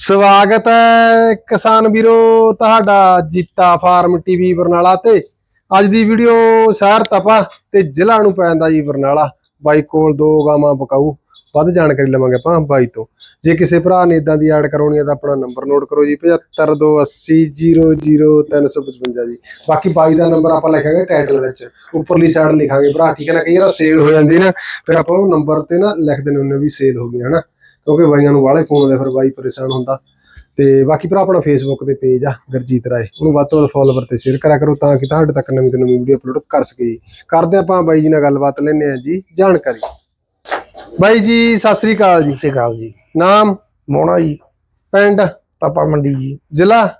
ਸਵਾਗਤ ਹੈ ਕਿਸਾਨ ਵੀਰੋ ਤੁਹਾਡਾ ਜੀਤਾ ਫਾਰਮ ਟੀਵੀ ਬਰਨਾਲਾ ਤੇ। ਅੱਜ ਦੀ ਵੀਡੀਓ ਸ਼ਹਿਰ ਤਪਾ ਤੇ ਜ਼ਿਲ੍ਹਾ ਨੂੰ ਪੈਂਦਾ ਜੀ ਬਰਨਾਲਾ। ਬਾਈ ਕੋਲ ਦੋ ਗਾਵਾਂ ਬਕਾਊ ਵੱਧ ਜਾਣਕਾਰੀ ਲਵਾਂਗੇ ਆਪਾਂ ਬਾਈ ਤੋਂ। ਜੇ ਕਿਸੇ ਭਰਾ ਨੇ ਇਦਾਂ ਦੀ ਐਡ ਕਰਾਉਣੀ ਹੈ ਤਾਂ ਆਪਣਾ ਨੰਬਰ ਨੋਟ ਕਰੋ ਜੀ 7528000355 ਜੀ। ਬਾਕੀ ਬਾਈ ਦਾ ਨੰਬਰ ਆਪਾਂ ਲਿਖਾਂਗੇ ਟਾਈਟਲ ਵਿੱਚ। ਉੱਪਰਲੀ ਸਾਈਡ ਲਿਖਾਂਗੇ ਭਰਾ, ਠੀਕ ਹੈ ਨਾ? ਕਈ ਵਾਰ ਸੇਲ ਹੋ ਜਾਂਦੀ ਨਾ, ਫਿਰ ਆਪਾਂ ਉਹ ਨੰਬਰ ਤੇ ਨਾ ਲਿਖ ਦਿੰਦੇ ਹੁੰਦੇ ਵੀ ਸੇਲ ਹੋ ਗਈ ਹਨਾ ਕਿਉਂਕਿ ਬਾਈਆਂ ਨੂੰ ਵਾਲੇ ਫੋਨ ਆਉਂਦੇ ਫਿਰ ਬਾਈ ਪਰੇਸ਼ਾਨ ਹੁੰਦਾ। ਤੇ ਬਾਕੀ ਭਰਾ ਆਪਣਾ ਫੇਸਬੁੱਕ ਤੇ ਪੇਜ ਆ ਗਰਜੀਤ ਰਾਏ। ਉਹਨੂੰ ਵੱਧ ਤੋਂ ਵੱਧ ਫੋਲੋਵਰ ਤੇ ਸ਼ੇਅਰ ਕਰਿਆ ਕਰੋ ਤਾਂ ਕਿ ਤੁਹਾਡੇ ਤੱਕ ਨਵੀਂ ਤੋਂ ਨਵੀਂ ਵੀਡੀਓ ਅਪਲੋਡ ਕਰ ਸਕੀਏ। ਕਰਦੇ ਆਪਾਂ ਬਾਈ ਜੀ ਨਾਲ ਗੱਲਬਾਤ ਲੈਣੇ ਆ ਜੀ ਜਾਣਕਾਰੀ। ਬਾਈ ਜੀ ਸਤਿ ਸ੍ਰੀ ਅਕਾਲ ਜੀ। ਸਤਿ ਸ਼੍ਰੀ ਅਕਾਲ ਜੀ। ਨਾਮ? ਮੋਣਾ ਜੀ। ਪਿੰਡ? ਤਪਾ ਮੰਡੀ ਜੀ। ਜ਼ਿਲ੍ਹਾ?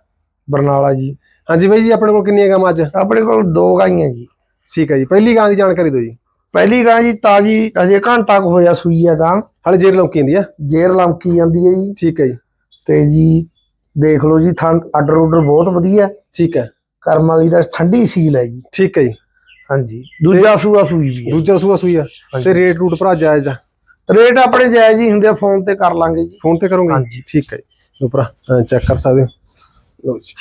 ਬਰਨਾਲਾ ਜੀ। ਹਾਂਜੀ ਬਾਈ ਜੀ ਆਪਣੇ ਕੋਲ ਕਿੰਨੀਆਂ ਗਾਵਾਂ ਅੱਜ? ਆਪਣੇ ਕੋਲ ਦੋ ਗਾਈਆਂ ਜੀ। ਠੀਕ ਹੈ ਜੀ। ਪਹਿਲੀ ਗਾਂ ਦੀ ਜਾਣਕਾਰੀ ਦਿਓ ਜੀ। ਪਹਿਲੀ ਗਾਂ ਜੀ ਤਾਜੀ ਅਜੇ ਘੰਟਾ ਕੁ ਹੋਇਆ ਸੂਈ ਆ ਗਾਂ। ਹਾਲੇ ਜੇਰ ਲੌਕੀ ਹੁੰਦੀ ਆ? ਜੇਰ ਲੰਕੀ ਜਾਂਦੀ ਹੈ ਜੀ। ਠੀਕ ਹੈ ਜੀ। ਤੇ ਜੀ ਦੇਖ ਲਓ ਜੀ ਥਣ ਆਰਡਰ ਆਰਡਰ ਬਹੁਤ ਵਧੀਆ। ਠੀਕ ਹੈ ਕਰਮ ਵਾਲੀ ਦਾ ਠੰਡੀ ਸੀਲ ਹੈ ਜੀ। ਠੀਕ ਹੈ ਜੀ। ਹਾਂਜੀ। ਦੂਜਾ ਸੂਆ ਸੂਈ ਵੀ ਹੈ ਦੂਜਾ ਸੂਆ ਸੂਈ ਆ। ਤੇ ਰੇਟ ਰੂਟ ਭਰਾ ਜਾਇਜ਼ ਆ। ਰੇਟ ਆਪਣੇ ਜਾਇਜ਼ ਹੀ ਹੁੰਦੇ ਆ ਫੋਨ ਤੇ ਕਰ ਲਾਂਗੇ ਜੀ। ਫੋਨ ਤੇ ਕਰੋਗੇ? ਹਾਂਜੀ। ਠੀਕ ਹੈ ਜੀ। ਲੋ ਭਰਾ ਚੈੱਕ ਕਰ ਸਕਦੇ ਹੋ? ਲੋ ਜੀ।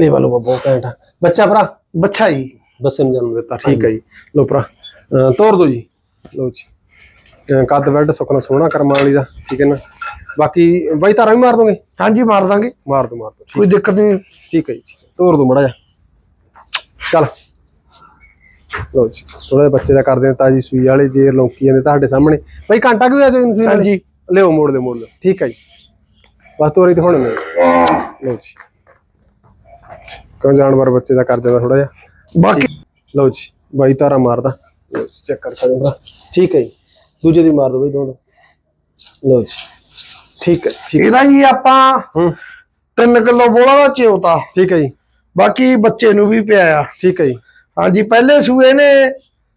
ਲੈ ਵਾਲੋ ਬਹੁਤ ਘੈਂਟ ਬੱਚਾ ਭਰਾ? ਬੱਚਾ ਜੀ। ਬੱਸੇ ਨੂੰ ਜਨਮ ਦਿੱਤਾ ਠੀਕ ਹੈ ਜੀ। ਲੋ ਭਰਾ ਤੋਰ ਦੋ ਜੀ। ਲੋ ਜੀ। ਕੱਦ ਵੈਡ ਸੁੱਕਣਾ ਸੋਹਣਾ ਕਰਮਾਂ ਵਾਲੀ ਦਾ ਠੀਕ ਹੈ ਨਾ? ਬਾਕੀ ਬਾਈ ਤਾਰਾ ਵੀ ਮਾਰ ਦੋਗੇ? ਹਾਂਜੀ ਮਾਰ ਦਾਂਗੇ। ਮਾਰ ਦੋ ਮਾਰ ਦੋ ਕੋਈ ਦਿੱਕਤ ਨਹੀਂ। ਠੀਕ ਹੈ ਜੀ। ਤੋਰ ਦੋ ਮੜਾ ਜਾ ਚੱਲ। ਲੋ ਜੀ ਥੋੜਾ ਬੱਚੇ ਦਾ ਕਰਦੇ ਆ ਤਾਜੀ ਸੂਈ ਵਾਲੇ ਜੇਰ ਲੌਂਕੀਆਂ ਦੇ ਤੁਹਾਡੇ ਸਾਹਮਣੇ। ਬਾਈ ਘੰਟਾ ਕਿਉਂ ਆ ਜਾਓ ਸੂਈ ਵਾਲੇ? ਹਾਂਜੀ। ਲਿਓ ਮੋੜ ਦੇ ਮੋੜ ਦੇ ਠੀਕ ਹੈ ਜੀ। ਬਸ ਤੋਰੀ ਤੇ ਹੁਣ ਲਓ ਜੀ। ਕਿਉਂ ਜਾਨਵਰ ਬੱਚੇ ਦਾ ਕਰ ਦਿੰਦਾ ਥੋੜਾ ਜਿਹਾ। ਬਾਕੀ ਲਓ ਜੀ ਬਾਈ ਤਾਰਾ ਮਾਰਦਾ। ਚੈੱਕ ਕਰ ਸਕਦੇ ਹੋ। ਠੀਕ ਹੈ ਜੀ। ਦੂਜੇ ਦੀ ਮਾਰ ਦੋ ਬਈ ਦੋਨੋਂ। ਲਓ ਜੀ। ਠੀਕ ਹੈ ਠੀਕ ਇਹਦਾ ਜੀ ਆਪਾਂ ਹੂੰ। 3 ਕਿਲੋ ਬੋਲਾ ਦਾ ਚਿਉਤਾ। ਠੀਕ ਹੈ ਜੀ। ਬਾਕੀ ਬੱਚੇ ਨੂੰ ਵੀ ਪਿਆ ਆ। ਠੀਕ ਹੈ ਜੀ। ਹਾਂਜੀ ਪਹਿਲੇ ਸੂਏ ਨੇ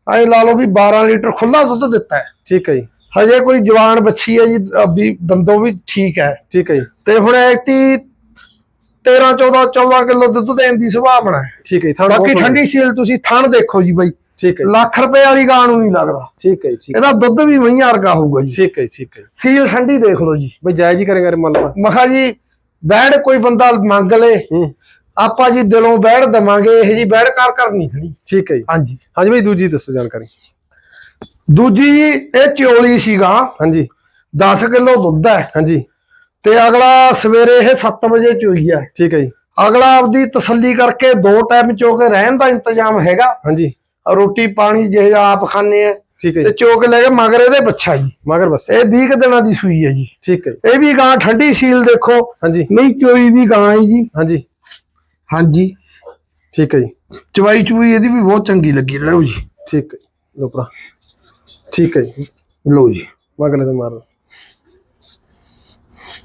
ਐ ਲਾ ਲਓ ਵੀ 12 ਲੀਟਰ ਖੁੱਲਾ ਦੁੱਧ ਦਿੱਤਾ ਹੈ। ਠੀਕ ਹੈ ਜੀ। ਹਜੇ ਕੋਈ ਜਵਾਨ ਬੱਚੀ ਹੈ ਜੀ ਅ, ਵੀ ਦੰਦੋਂ ਵੀ ਠੀਕ ਹੈ। ਠੀਕ ਹੈ ਜੀ। ਤੇ ਹੁਣ ਐਤੀ 13 14 14 ਕਿਲੋ ਦੁੱਧ ਦੇਣ ਦੀ ਸੰਭਾਵਨਾ ਹੈ। ਠੀਕ ਹੈ ਬਾਕੀ ਠੰਡੀ ਸੀਲ ਤੁਸੀਂ ਥਣ ਦੇਖੋ ਜੀ ਬਾਈ। ਠੀਕ ਹੈ ਲੱਖ ਰੁਪਏ ਵਾਲੀ ਗਾਂ ਨੂੰ ਨਹੀਂ ਲੱਗਦਾ। ਠੀਕ ਹੈ ਜੀ, ਠੀਕ ਇਹਦਾ ਦੁੱਧ ਵੀ ਮਈਆਂ ਵਰਗਾ ਹੋਊਗਾ ਜੀ। ਠੀਕ ਹੈ ਠੀਕ ਹੈ। ਸੀਲ ਠੰਡੀ ਦੇਖ ਲਓ ਜੀ। ਬਈ ਜਾਇਜ਼ ਹੀ ਕਰੇਗਾ ਮੰਨ ਲਾ ਮਖਾ ਜੀ ਬੈੜ ਕੋਈ ਬੰਦਾ ਮੰਗ ਲੇ। ਆਪਾਂ ਜੀ ਦਿਲੋਂ ਬੈੜ ਦਵਾਂਗੇ ਇਹ ਜੀ ਬੈੜ ਕਰ ਕਰ ਨਹੀਂ ਖੜੀ। ਠੀਕ ਹੈ ਜੀ। ਹਾਂਜੀ। ਹਾਂਜੀ ਬਈ ਦੂਜੀ ਦੱਸੋ ਜਾਣਕਾਰੀ। ਦੂਜੀ ਇਹ ਚੋਲੀ ਸੀਗਾ ਹਾਂਜੀ। 10 ਕਿਲੋ ਦੁੱਧ ਹੈ। ਹਾਂਜੀ। ਤੇ ਅਗਲਾ ਸਵੇਰੇ ਇਹ 7 ਵਜੇ ਚੋਈ ਹੈ। ਠੀਕ ਹੈ ਜੀ। ਅਗਲਾ ਆਪਦੀ ਤਸੱਲੀ ਕਰਕੇ ਦੋ ਟਾਈਮ ਚੋ ਕੇ ਰਹਿਣ ਦਾ ਇੰਤਜ਼ਾਮ ਹੈਗਾ। ਹਾਂਜੀ। ਰੋਟੀ ਪਾਣੀ ਜਿਹੇ ਆਪ ਖਾਣੇ ਆ। ਠੀਕ ਹੈ ਤੇ ਜੀ। ਚੋ ਕੇ ਲੈ ਕੇ ਮਗਰ ਇਹਦੇ ਬੱਚਾ ਜੀ। ਮਗਰ ਬਸ। ਇਹ 20 ਕੁ ਦਿਨਾਂ ਦੀ ਸੂਈ ਹੈ ਜੀ। ਠੀਕ ਹੈ। ਇਹ ਵੀ ਗਾਂ ਠੰਡੀ ਸੀਲ ਦੇਖੋ। ਹਾਂਜੀ। ਨਹੀਂ ਚੋਈ ਵੀ ਗਾਂ ਹੈ ਜੀ। ਹਾਂਜੀ। ਹਾਂਜੀ। ਠੀਕ ਹੈ ਜੀ। ਚਵਾਈ ਚੂਈ ਇਹਦੀ ਵੀ ਬਹੁਤ ਚੰਗੀ ਲੱਗੀ ਲਓ ਜੀ। ਠੀਕ ਹੈ। ਲਓ ਭਰਾ। ਠੀਕ ਹੈ ਜੀ। ਲਓ ਜੀ। ਮਗਲੇ ਤੇ ਮਾਰ।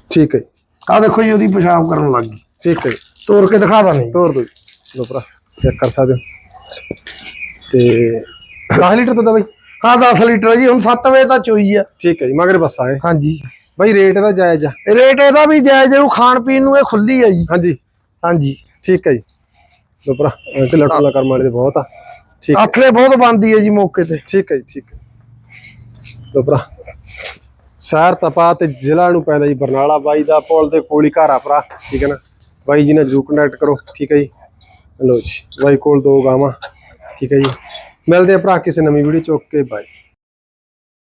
ਠੀਕ ਹੈ ਆ ਦੇਖੋ ਜੀ ਉਹਦੀ ਪਿਸ਼ਾਬ ਕਰਨ ਲੱਗ ਗਈ। ਠੀਕ ਹੈ। ਤੋੜ ਕੇ ਦਿਖਾ ਦਾਂ ਤੋੜ ਦੋ। ਲਓ ਭਰਾ ਚੈੱਕ ਕਰ ਸਕਦੇ ਹੋ। ਤੇ 10 ਲੀਟਰ ਦੁੱਧ ਆ ਬਈ। ਹਾਂ 10 ਲੀਟਰ ਜੀ ਹੁਣ 7 ਵਜੇ ਤਾਂ ਚੋਈ ਆ। ਠੀਕ ਹੈ ਜੀ ਮਗਰ ਬੱਸ ਆਏ ਹਾਂਜੀ। ਬਈ ਰੇਟ ਇਹਦਾ ਜਾਇਜ਼ ਆ। ਰੇਟ ਇਹਦਾ ਵੀ ਜਾਇਜ਼ ਇਹਨੂੰ ਖਾਣ ਪੀਣ ਨੂੰ ਇਹ ਖੁੱਲੀ ਆ ਜੀ। ਹਾਂਜੀ। ਹਾਂਜੀ। ਠੀਕ ਹੈ ਜੀ। ਭਰਾ ਢਿੱਲਾ ਢੁੱਲਾ ਕਰਮ ਵਾਲੇ ਦੇ ਬਹੁਤ ਆ। ਠੀਕ ਆਥਲੇ ਬਹੁਤ ਬੰਦੀ ਹੈ ਜੀ ਮੌਕੇ ਤੇ। ਠੀਕ ਹੈ ਜੀ ਠੀਕ ਹੈ। ਭਰਾ ਸ਼ਹਿਰ ਤਪਾ ਤੇ ਜ਼ਿਲ੍ਹਾ ਨੂੰ ਪੈਂਦਾ ਜੀ ਬਰਨਾਲਾ ਬਾਈ ਦਾ ਪੁਲ ਦੇ ਕੋਲ ਹੀ ਘਰ ਆ ਭਰਾ। ਠੀਕ ਹੈ ਨਾ? ਬਾਈ ਜੀ ਨਾਲ ਜਰੂਰ ਕੰਟੈਕਟ ਕਰੋ। ਠੀਕ ਹੈ ਜੀ। ਲਓ ਜੀ ਬਾਈ ਕੋਲ ਦੋ ਗਾਵਾਂ। ਠੀਕ ਹੈ ਜੀ। ਮਿਲਦੇ ਆ ਭਰਾ ਕਿਸੇ ਨਵੀਂ ਵੀਡੀਓ ਚ। Okay bye